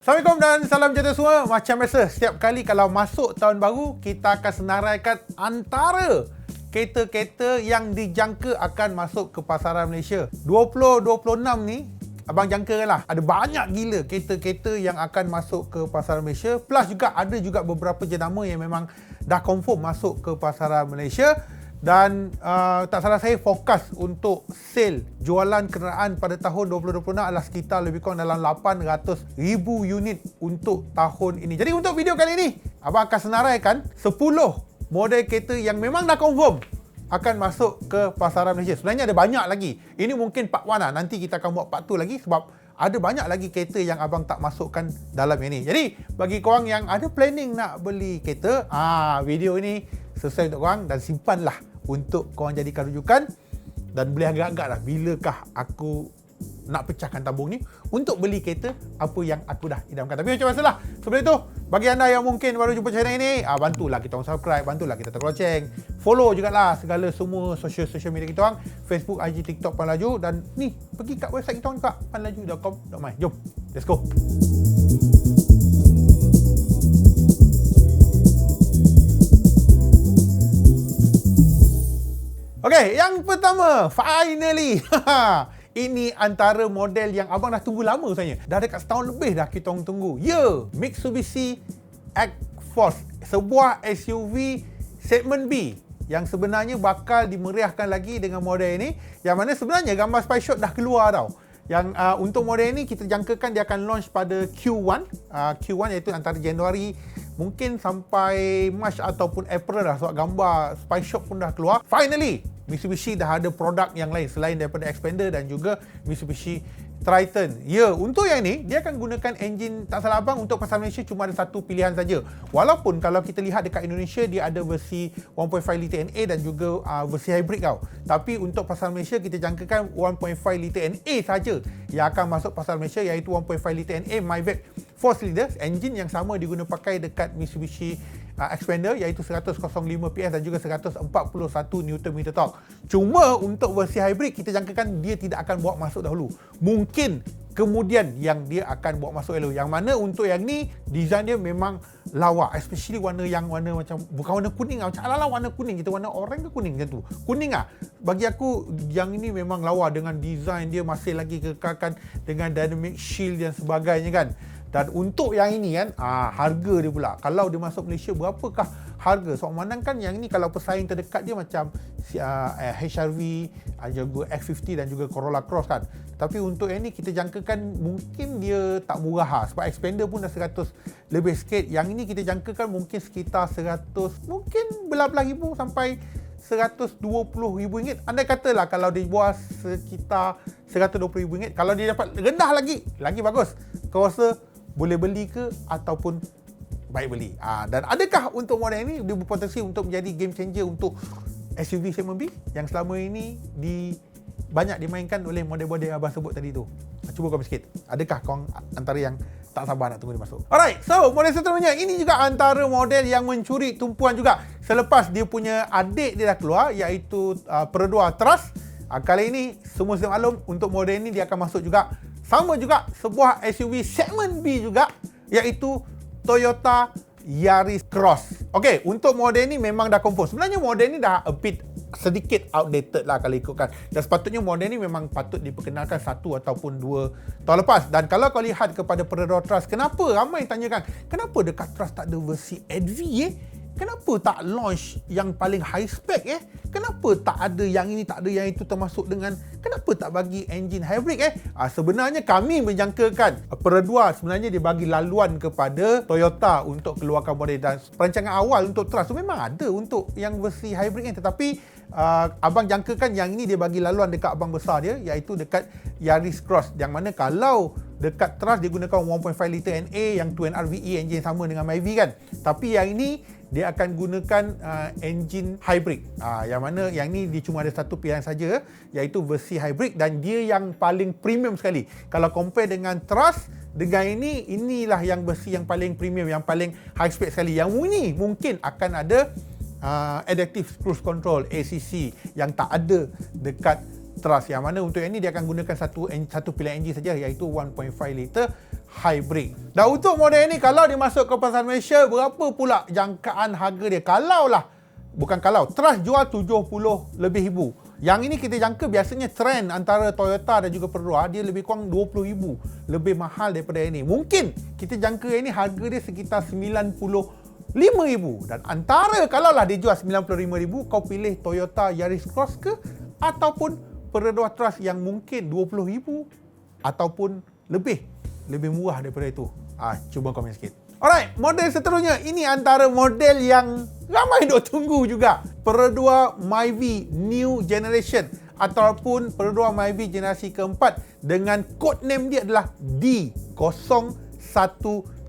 Assalamualaikum dan salam sejahtera semua. Macam biasa, setiap kali kalau masuk tahun baru, kita akan senaraikan antara kereta-kereta yang dijangka akan masuk ke pasaran Malaysia. 2026 ni, abang jangka lah. Ada banyak gila kereta-kereta yang akan masuk ke pasaran Malaysia. Plus juga ada juga beberapa jenama yang memang dah confirm masuk ke pasaran Malaysia dan uh, tak salah saya fokus untuk sale jualan kenderaan pada tahun 2026 adalah sekitar lebih kurang dalam 800 ribu unit untuk tahun ini. Jadi untuk video kali ini, abang akan senaraikan 10 model kereta yang memang dah confirm akan masuk ke pasaran Malaysia. Sebenarnya ada banyak lagi. Ini mungkin part 1 lah. Nanti kita akan buat part 2 lagi sebab ada banyak lagi kereta yang abang tak masukkan dalam ini. Jadi bagi korang yang ada planning nak beli kereta, ah video ini sesuai untuk korang dan simpanlah untuk korang jadikan rujukan dan boleh agak-agak lah bilakah aku nak pecahkan tabung ni untuk beli kereta apa yang aku dah idamkan. Tapi macam biasalah. Sebelum itu, bagi anda yang mungkin baru jumpa channel ini, ah, bantulah kita orang subscribe, bantulah kita tekan. Follow jugalah segala semua social-social media kita orang. Facebook, IG, TikTok, Panlaju. Dan ni, pergi kat website kita orang juga, panlaju.com.my. Jom, let's go. Okey, yang pertama, finally. Ini antara model yang abang dah tunggu lama sebenarnya. Dah dekat setahun lebih dah kita tunggu. Ya, yeah, Mitsubishi X-Force. Sebuah SUV segmen B yang sebenarnya bakal dimeriahkan lagi dengan model ini. Yang mana sebenarnya gambar spy shot dah keluar tau. Yang uh, untuk model ini kita jangkakan dia akan launch pada Q1. Uh, Q1 iaitu antara Januari mungkin sampai March ataupun April dah sebab gambar spy shop pun dah keluar. Finally, Mitsubishi dah ada produk yang lain selain daripada Expander dan juga Mitsubishi Triton. Ya, untuk yang ni dia akan gunakan enjin tak salah abang untuk pasar Malaysia cuma ada satu pilihan saja. Walaupun kalau kita lihat dekat Indonesia dia ada versi 1.5 liter NA dan juga uh, versi hybrid tau. Tapi untuk pasar Malaysia kita jangkakan 1.5 liter NA saja yang akan masuk pasar Malaysia iaitu 1.5 liter NA MyVac 4 cylinder enjin yang sama diguna pakai dekat Mitsubishi uh, expander iaitu 105 PS dan juga 141 Nm torque. Cuma untuk versi hybrid kita jangkakan dia tidak akan bawa masuk dahulu. Mungkin kemudian yang dia akan bawa masuk dahulu. Yang mana untuk yang ni design dia memang lawa especially warna yang warna macam bukan warna kuning macam ala warna kuning kita warna orange ke kuning macam tu. Kuning ah. Bagi aku yang ini memang lawa dengan design dia masih lagi kekalkan dengan dynamic shield dan sebagainya kan. Dan untuk yang ini kan, ah, harga dia pula. Kalau dia masuk Malaysia, berapakah harga? So, kan yang ini kalau pesaing terdekat dia macam uh, HRV, uh, juga X50 dan juga Corolla Cross kan. Tapi untuk yang ini, kita jangkakan mungkin dia tak murah lah. Sebab expander pun dah 100 lebih sikit. Yang ini kita jangkakan mungkin sekitar 100, mungkin belah-belah ribu sampai RM120,000. Andai katalah kalau dia buat sekitar RM120,000. Kalau dia dapat rendah lagi, lagi bagus. Kau rasa boleh beli ke ataupun baik beli. Ha, dan adakah untuk model ini dia berpotensi untuk menjadi game changer untuk SUV segmen B yang selama ini di banyak dimainkan oleh model-model yang abang sebut tadi tu. Ha, cuba kau sikit. Adakah kau antara yang tak sabar nak tunggu dia masuk? Alright, so model seterusnya ini juga antara model yang mencuri tumpuan juga selepas dia punya adik dia dah keluar iaitu uh, Peredua Trust. Uh, kali ini semua sudah maklum untuk model ini dia akan masuk juga sama juga sebuah SUV segmen B juga iaitu Toyota Yaris Cross. Okey, untuk model ni memang dah confirm. Sebenarnya model ni dah a bit sedikit outdated lah kalau ikutkan. Dan sepatutnya model ni memang patut diperkenalkan satu ataupun dua tahun lepas. Dan kalau kau lihat kepada Predator Trust, kenapa ramai tanyakan, kenapa dekat Trust tak ada versi ADV eh? Kenapa tak launch yang paling high spec eh? Kenapa tak ada yang ini, tak ada yang itu termasuk dengan Kenapa tak bagi engine hybrid eh? Ha, sebenarnya kami menjangkakan Peredua sebenarnya dia bagi laluan kepada Toyota untuk keluarkan model dan perancangan awal untuk Trust tu memang ada untuk yang versi hybrid kan tetapi uh, abang jangkakan yang ini dia bagi laluan dekat abang besar dia iaitu dekat Yaris Cross. Yang mana kalau dekat Trust dia gunakan 1.5 liter NA yang 2NR VE engine sama dengan Myvi kan? Tapi yang ini dia akan gunakan uh, engine hybrid. Uh, yang mana yang ni dia cuma ada satu pilihan saja iaitu versi hybrid dan dia yang paling premium sekali. Kalau compare dengan Trust dengan ini inilah yang versi yang paling premium yang paling high spec sekali. Yang ini mungkin akan ada uh, adaptive cruise control ACC yang tak ada dekat Trust. Yang mana untuk yang ini dia akan gunakan satu satu pilihan engine saja iaitu 1.5 liter hybrid. Dan untuk model ni kalau dia masuk ke pasar Malaysia, berapa pula jangkaan harga dia? Kalau lah, bukan kalau, Trust jual 70 lebih ribu. Yang ini kita jangka biasanya trend antara Toyota dan juga Perdua dia lebih kurang 20 ribu lebih mahal daripada ini. Mungkin kita jangka ini harga dia sekitar 95 ribu dan antara kalau lah dia jual 95 ribu kau pilih Toyota Yaris Cross ke ataupun Perdua Trust yang mungkin 20 ribu ataupun lebih lebih murah daripada itu. Ah, cuba komen sikit. Alright, model seterusnya. Ini antara model yang ramai dok tunggu juga. Perdua Myvi New Generation ataupun Perdua Myvi generasi keempat dengan code name dia adalah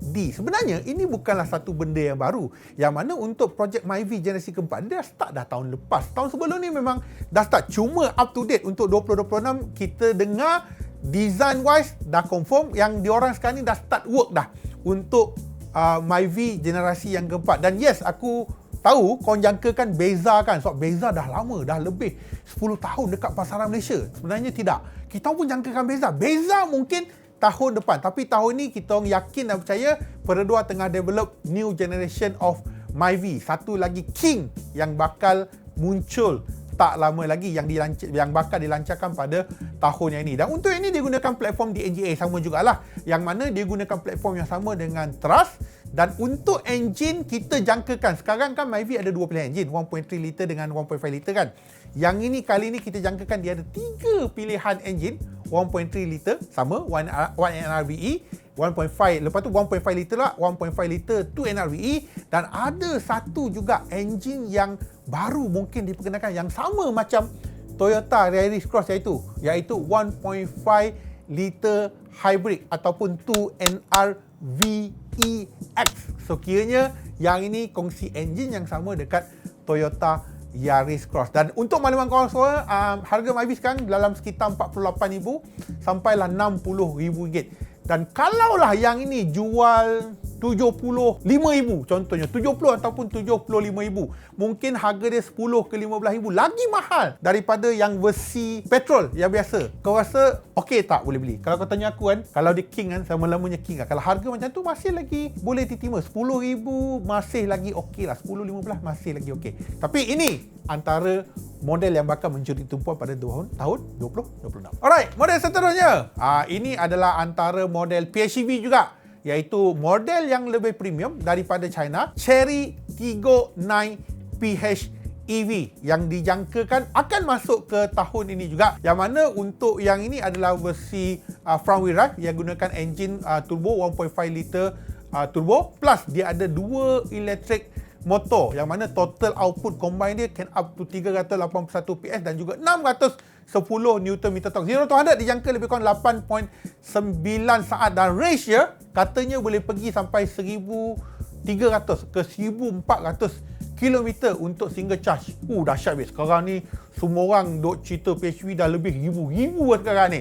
D01D. Sebenarnya ini bukanlah satu benda yang baru. Yang mana untuk projek Myvi generasi keempat dia dah start dah tahun lepas. Tahun sebelum ni memang dah start. Cuma up to date untuk 2026 kita dengar design wise dah confirm yang diorang sekarang ni dah start work dah untuk uh, Myvi generasi yang keempat dan yes aku tahu kau jangkakan Beza kan sebab Beza dah lama dah lebih 10 tahun dekat pasaran Malaysia sebenarnya tidak kita pun jangkakan Beza Beza mungkin tahun depan tapi tahun ni kita orang yakin dan percaya Peredua tengah develop new generation of Myvi satu lagi King yang bakal muncul tak lama lagi yang dilancar, yang bakal dilancarkan pada tahun yang ini. Dan untuk ini dia gunakan platform di NGA sama jugalah. Yang mana dia gunakan platform yang sama dengan Trust dan untuk engine kita jangkakan sekarang kan Myvi ada dua pilihan engine 1.3 liter dengan 1.5 liter kan. Yang ini kali ini kita jangkakan dia ada tiga pilihan engine 1.3 liter sama 1 NRVE 1.5 lepas tu 1.5 liter lah 1.5 liter 2 NRVE dan ada satu juga engine yang baru mungkin diperkenalkan yang sama macam Toyota Yaris Cross iaitu iaitu 1.5 liter hybrid ataupun 2 NRVEX so kiranya yang ini kongsi engine yang sama dekat Toyota Yaris Cross. Dan untuk makluman korang semua um, harga Myvi sekarang dalam sekitar 48,000 sampailah 60,000 ringgit. Dan kalaulah yang ini jual RM75,000 contohnya 70 ataupun RM75,000 mungkin harga dia 10 ke RM15,000 lagi mahal daripada yang versi petrol yang biasa. Kau rasa okey tak boleh beli? Kalau kau tanya aku kan kalau dia king kan sama lamanya king kan kalau harga macam tu masih lagi boleh diterima RM10,000 masih lagi okey lah. 10-15 masih lagi okey. Tapi ini antara model yang bakal mencuri tumpuan pada tahun tahun 2026. Alright, model seterusnya. Ah ini adalah antara model PHEV juga iaitu model yang lebih premium daripada China, Cherry 39 PHEV yang dijangkakan akan masuk ke tahun ini juga. Yang mana untuk yang ini adalah versi uh, front wheel drive. Yang gunakan engine uh, turbo 1.5 liter uh, turbo. Plus dia ada dua electric motor. Yang mana total output combine dia can up to 381 PS dan juga 610 Nm torque. 0 to 100 dijangka lebih kurang 8.9 saat dan range dia katanya boleh pergi sampai 1300 ke 1400 kilometer untuk single charge. Uh, dahsyat weh. Sekarang ni semua orang duk cerita PHEV dah lebih ribu-ribu sekarang ni.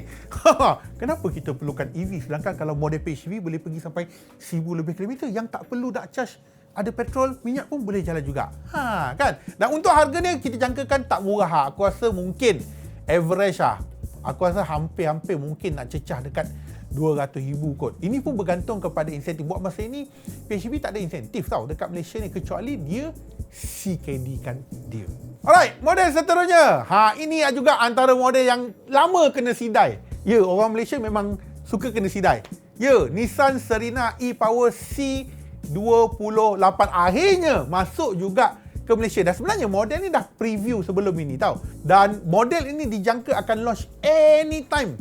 Kenapa kita perlukan EV sedangkan kalau model PHEV boleh pergi sampai 1000 lebih kilometer yang tak perlu nak charge ada petrol, minyak pun boleh jalan juga. Ha, kan? Dan untuk harga ni kita jangkakan tak murah. Ha. Aku rasa mungkin average lah. Aku rasa hampir-hampir mungkin nak cecah dekat RM200,000 kot. Ini pun bergantung kepada insentif. Buat masa ini, PHEV tak ada insentif tau dekat Malaysia ni kecuali dia CKD kan dia. Alright, model seterusnya. Ha, ini juga antara model yang lama kena sidai. Ya, orang Malaysia memang suka kena sidai. Ya, Nissan Serena e-Power C 28 akhirnya masuk juga ke Malaysia. Dan sebenarnya model ni dah preview sebelum ini tau. Dan model ini dijangka akan launch anytime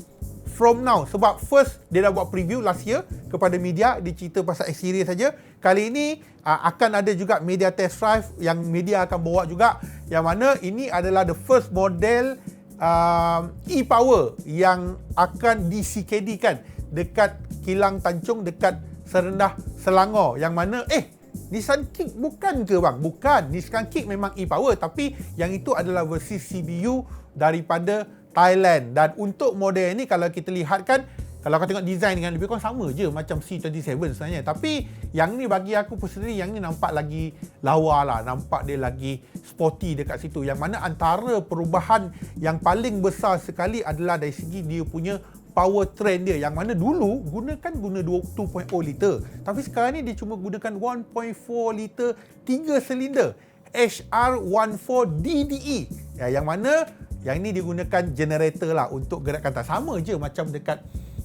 from now. Sebab first dia dah buat preview last year kepada media. Dia cerita pasal exterior saja. Kali ini uh, akan ada juga media test drive yang media akan bawa juga. Yang mana ini adalah the first model uh, e-power yang akan di CKD kan. Dekat kilang Tanjung dekat serendah Selangor. Yang mana eh Nissan Kick bukan ke bang? Bukan. Nissan Kick memang e-power tapi yang itu adalah versi CBU daripada Thailand dan untuk model ini kalau kita lihat kan kalau kau tengok design dengan lebih kurang sama je macam C27 sebenarnya tapi yang ni bagi aku personally yang ni nampak lagi lawa lah nampak dia lagi sporty dekat situ yang mana antara perubahan yang paling besar sekali adalah dari segi dia punya powertrain dia. Yang mana dulu gunakan guna 2.0 liter. Tapi sekarang ni dia cuma gunakan 1.4 liter 3 silinder. HR14 DDE ya, yang mana yang ini digunakan generator lah untuk gerakkan tak sama je macam dekat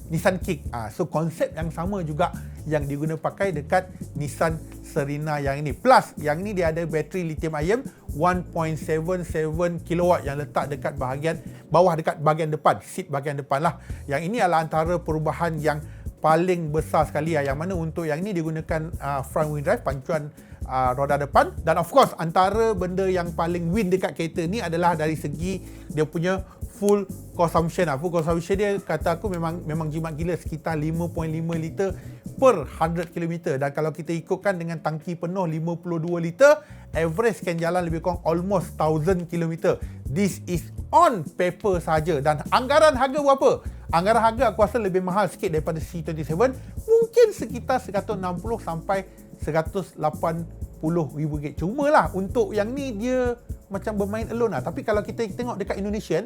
Nissan Kick. Ah, so konsep yang sama juga yang digunakan pakai dekat Nissan Serena yang ini. Plus yang ini dia ada bateri lithium ion 1.77 kW yang letak dekat bahagian bawah dekat bahagian depan, seat bahagian depan lah. Yang ini adalah antara perubahan yang paling besar sekali lah. Yang mana untuk yang ini digunakan uh, front wheel drive, pancuan uh, roda depan dan of course antara benda yang paling win dekat kereta ni adalah dari segi dia punya full consumption lah. Full consumption dia kata aku memang memang jimat gila sekitar 5.5 liter per 100 km dan kalau kita ikutkan dengan tangki penuh 52 liter average sekian jalan lebih kurang almost 1000 km this is on paper saja dan anggaran harga berapa? anggaran harga aku rasa lebih mahal sikit daripada C27 mungkin sekitar 160 sampai 180 ribu ringgit. Cuma lah untuk yang ni dia macam bermain alone lah. Tapi kalau kita tengok dekat Indonesia,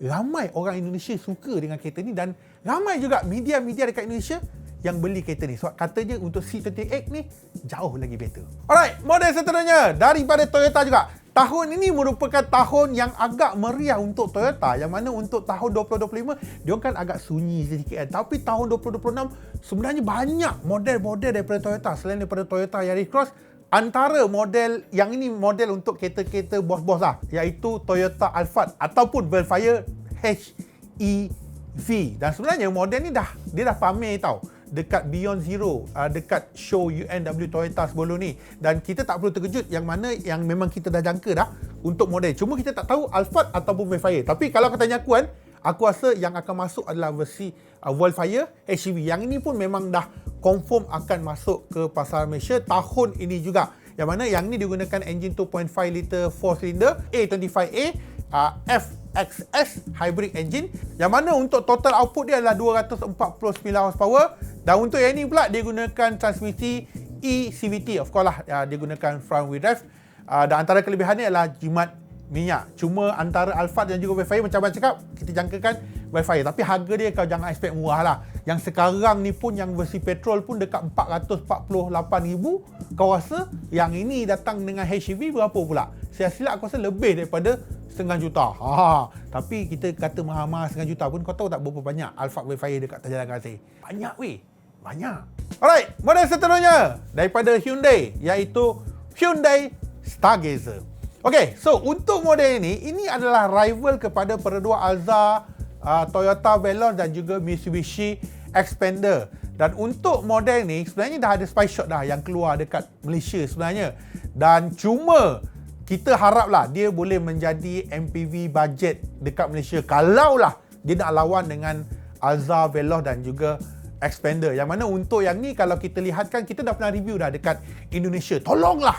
ramai orang Indonesia suka dengan kereta ni dan ramai juga media-media dekat Indonesia yang beli kereta ni. Sebab katanya untuk C28 ni jauh lagi better. Alright, model seterusnya daripada Toyota juga. Tahun ini merupakan tahun yang agak meriah untuk Toyota yang mana untuk tahun 2025 dia kan agak sunyi sedikit kan. Tapi tahun 2026 sebenarnya banyak model-model daripada Toyota selain daripada Toyota Yaris Cross antara model yang ini model untuk kereta-kereta bos-bos lah iaitu Toyota Alphard ataupun Velfire HEV dan sebenarnya model ni dah dia dah pamer tau dekat Beyond Zero uh, dekat show UNW Toyota sebelum ni. Dan kita tak perlu terkejut yang mana yang memang kita dah jangka dah untuk model. Cuma kita tak tahu Alphard ataupun Wildfire tapi kalau katanya aku kan aku rasa yang akan masuk adalah versi uh, Wildfire HEV yang ini pun memang dah confirm akan masuk ke pasar Malaysia tahun ini juga yang mana yang ni digunakan engine 2.5 liter 4 cylinder A25A uh, FXS hybrid engine yang mana untuk total output dia adalah 249 horsepower dan untuk yang ini pula dia gunakan transmisi eCVT. Of course lah uh, dia gunakan front wheel drive. Uh, dan antara kelebihannya adalah jimat minyak. Cuma antara Alphard dan juga Wildfire macam abang cakap, kita jangkakan Wildfire. Tapi harga dia kau jangan expect murah lah. Yang sekarang ni pun yang versi petrol pun dekat 448,000. Kau rasa yang ini datang dengan HEV berapa pula? Saya silap aku rasa lebih daripada setengah juta. Ha, tapi kita kata mahal-mahal setengah juta pun kau tahu tak berapa banyak Alphard Wildfire dekat Jalan Kasih? Banyak weh. Banyak. Alright, model seterusnya daripada Hyundai iaitu Hyundai Stargazer. Okay, so untuk model ini, ini adalah rival kepada perdua Alza, uh, Toyota Veloz dan juga Mitsubishi Expander. Dan untuk model ni sebenarnya dah ada spy shot dah yang keluar dekat Malaysia sebenarnya. Dan cuma kita haraplah dia boleh menjadi MPV budget dekat Malaysia. Kalaulah dia nak lawan dengan Alza, Veloz dan juga expander yang mana untuk yang ni kalau kita lihatkan kita dah pernah review dah dekat Indonesia tolonglah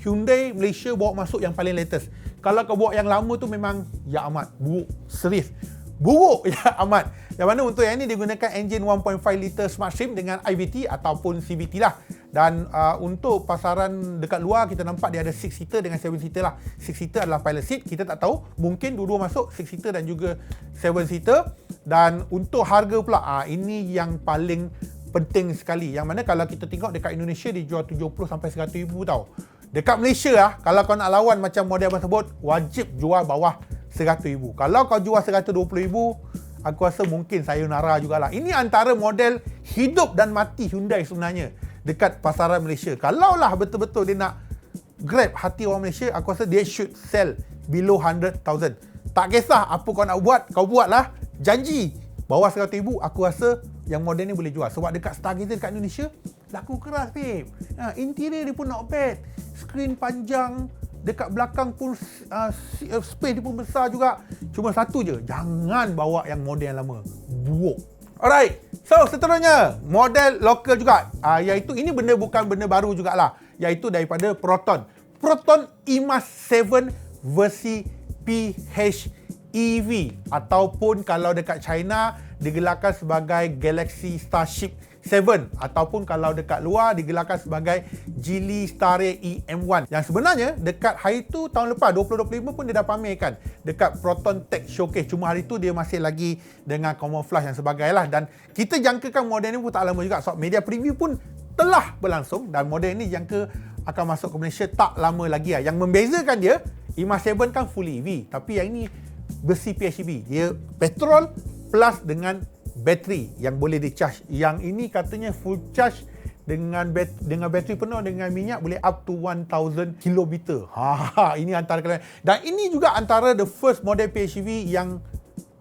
Hyundai Malaysia bawa masuk yang paling latest. Kalau kau bawa yang lama tu memang ya amat buruk serius buruk ya amat. Yang mana untuk yang ni digunakan engine 1.5 liter smart stream dengan IVT ataupun CVT lah. Dan uh, untuk pasaran dekat luar kita nampak dia ada 6 seater dengan 7 seater lah. 6 seater adalah pilot seat. Kita tak tahu mungkin dua-dua masuk 6 seater dan juga 7 seater. Dan untuk harga pula uh, ini yang paling penting sekali. Yang mana kalau kita tengok dekat Indonesia dijual 70 sampai 100 ribu tau dekat Malaysia lah kalau kau nak lawan macam model tersebut wajib jual bawah 100 ribu kalau kau jual 120 ribu aku rasa mungkin sayonara jugalah ini antara model hidup dan mati Hyundai sebenarnya dekat pasaran Malaysia. Kalaulah betul-betul dia nak grab hati orang Malaysia, aku rasa dia should sell below 100,000. Tak kisah apa kau nak buat, kau buatlah. Janji bawah 100,000 aku rasa yang model ni boleh jual. Sebab dekat Stargazer dekat Indonesia laku keras babe. Ha, interior dia pun not bad. Screen panjang, dekat belakang pun uh, space dia pun besar juga. Cuma satu je, jangan bawa yang model yang lama. Buruk. Alright. So, seterusnya model lokal juga. Uh, iaitu ini benda bukan benda baru jugalah. Iaitu daripada Proton. Proton IMAS 7 versi PHEV ataupun kalau dekat China digelarkan sebagai Galaxy Starship 7 ataupun kalau dekat luar digelarkan sebagai Geely Starry EM1 yang sebenarnya dekat hari tu tahun lepas 2025 pun dia dah pamerkan dekat Proton Tech Showcase cuma hari tu dia masih lagi dengan camouflage yang sebagainya dan kita jangkakan model ni pun tak lama juga so media preview pun telah berlangsung dan model ini jangka akan masuk ke Malaysia tak lama lagi lah. Yang membezakan dia, IMA 7 kan full EV. Tapi yang ini besi PHEV. Dia petrol plus dengan bateri yang boleh di charge. Yang ini katanya full charge dengan bat, dengan bateri penuh dengan minyak boleh up to 1000 km. Ha, ini antara kalian. Dan ini juga antara the first model PHEV yang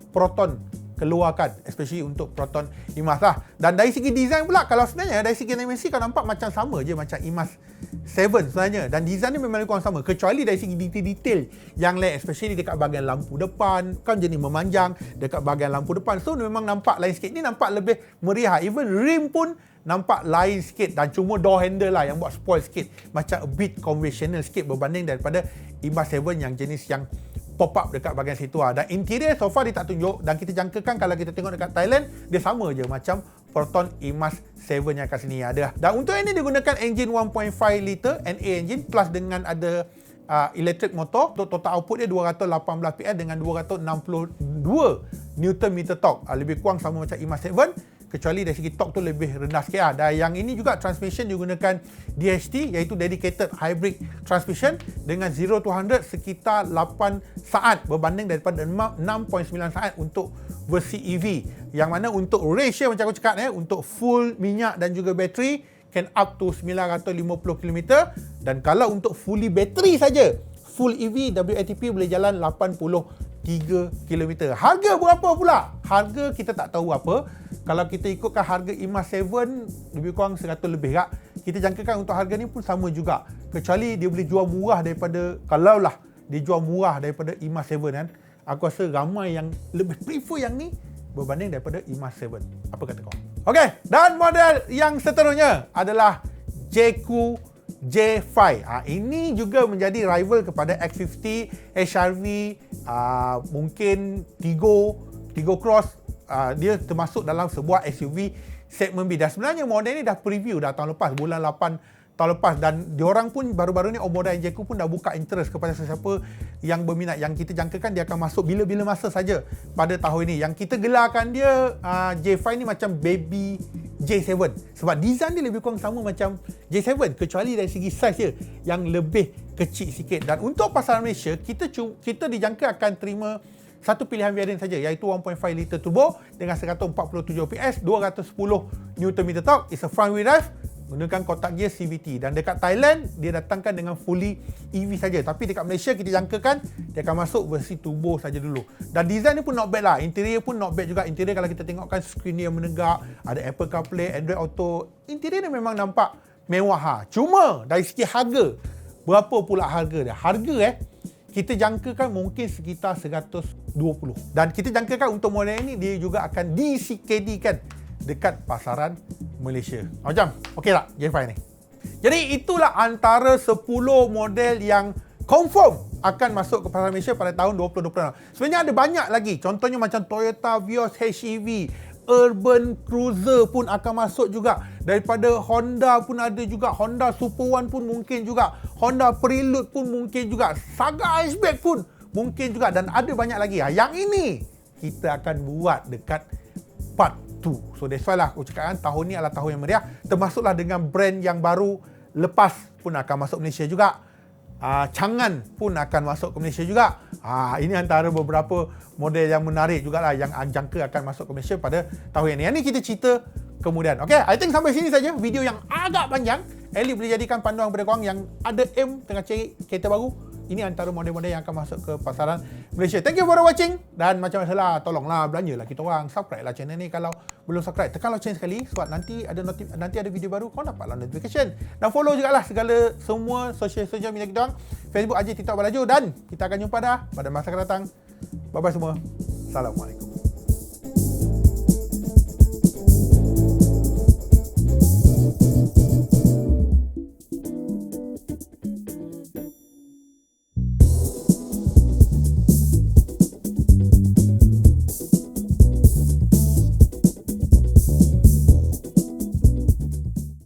Proton keluarkan especially untuk Proton IMAS lah. Dan dari segi design pula kalau sebenarnya dari segi animasi kau nampak macam sama je macam IMAS 7 sebenarnya. Dan design ni memang kurang sama kecuali dari segi detail-detail yang lain especially dekat bahagian lampu depan. Kan jenis memanjang dekat bahagian lampu depan. So memang nampak lain sikit. Ni nampak lebih meriah. Even rim pun nampak lain sikit. Dan cuma door handle lah yang buat spoil sikit. Macam a bit conventional sikit berbanding daripada IMAS 7 yang jenis yang pop up dekat bahagian situ lah. Dan interior so far dia tak tunjuk dan kita jangkakan kalau kita tengok dekat Thailand dia sama je macam Proton EMAS 7 yang kat sini ada. Dan untuk ini dia gunakan engine 1.5 liter NA engine plus dengan ada uh, electric motor. Untuk total output dia 218 PS dengan 262 Newton meter torque. Uh, lebih kurang sama macam EMAS 7 kecuali dari segi torque tu lebih rendah sikit lah. Dan yang ini juga transmission digunakan DHT iaitu dedicated hybrid transmission dengan 0 to 100 sekitar 8 saat berbanding daripada 6.9 saat untuk versi EV. Yang mana untuk ratio macam aku cakap eh, untuk full minyak dan juga bateri can up to 950 km dan kalau untuk fully bateri saja full EV WLTP boleh jalan 83 km. Harga berapa pula? Harga kita tak tahu apa kalau kita ikutkan harga IMAS 7 lebih kurang 100 lebih kak kita jangkakan untuk harga ni pun sama juga. Kecuali dia boleh jual murah daripada kalau lah dia jual murah daripada IMAS 7 kan aku rasa ramai yang lebih prefer yang ni berbanding daripada IMAS 7 apa kata kau? Ok dan model yang seterusnya adalah JQ J5 ha, ini juga menjadi rival kepada X50 HRV uh, mungkin Tigo Tigo Cross uh, dia termasuk dalam sebuah SUV segmen B. Dan sebenarnya model ni dah preview dah tahun lepas, bulan 8 tahun lepas. Dan diorang pun baru-baru ni Omoda Injeku pun dah buka interest kepada sesiapa yang berminat yang kita jangkakan dia akan masuk bila-bila masa saja pada tahun ini. Yang kita gelarkan dia uh, J5 ni macam baby J7 sebab design dia lebih kurang sama macam J7 kecuali dari segi size dia yang lebih kecil sikit. Dan untuk pasaran Malaysia kita kita dijangka akan terima satu pilihan varian saja iaitu 1.5 liter turbo dengan 147 PS 210 Nm torque. Is a front wheel drive menggunakan kotak gear CVT dan dekat Thailand dia datangkan dengan fully EV saja. Tapi dekat Malaysia kita jangkakan dia akan masuk versi turbo saja dulu. Dan design ni pun not bad lah. Interior pun not bad juga. Interior kalau kita tengokkan screen dia menegak ada Apple CarPlay Android Auto interior ni memang nampak mewah ha. cuma dari segi harga berapa pula harga dia? Harga eh kita jangkakan mungkin sekitar 120 dan kita jangkakan untuk model ini dia juga akan di-CKD kan dekat pasaran Malaysia. Macam okey tak J5 ni? Jadi itulah antara 10 model yang confirm akan masuk ke pasaran Malaysia pada tahun 2026 sebenarnya ada banyak lagi. Contohnya macam Toyota Vios HEV urban cruiser pun akan masuk juga. Daripada Honda pun ada juga. Honda Super One pun mungkin juga. Honda Prelude pun mungkin juga. Saga Hatchback pun mungkin juga. Dan ada banyak lagi. Ha, yang ini kita akan buat dekat part 2 so that's why lah aku cakap kan tahun ni adalah tahun yang meriah. Termasuklah dengan brand yang baru lepas pun akan masuk Malaysia juga uh, Changan pun akan masuk ke Malaysia juga. Uh, ini antara beberapa model yang menarik juga lah yang jangka akan masuk ke Malaysia pada tahun ini. Yang ni kita cerita kemudian. Okay, I think sampai sini saja video yang agak panjang. Ellie boleh jadikan panduan kepada korang yang ada aim tengah cari kereta baru ini antara model-model yang akan masuk ke pasaran Malaysia. Thank you for watching dan macam biasalah tolonglah belanjalah kita orang subscribe lah channel ni kalau belum subscribe tekan lonceng sekali sebab nanti ada notif nanti ada video baru kau dapatlah notification dan follow juga lah segala semua social social media kita orang Facebook Aji TikTok Balaju dan kita akan jumpa dah pada masa akan datang. Bye bye semua. Assalamualaikum.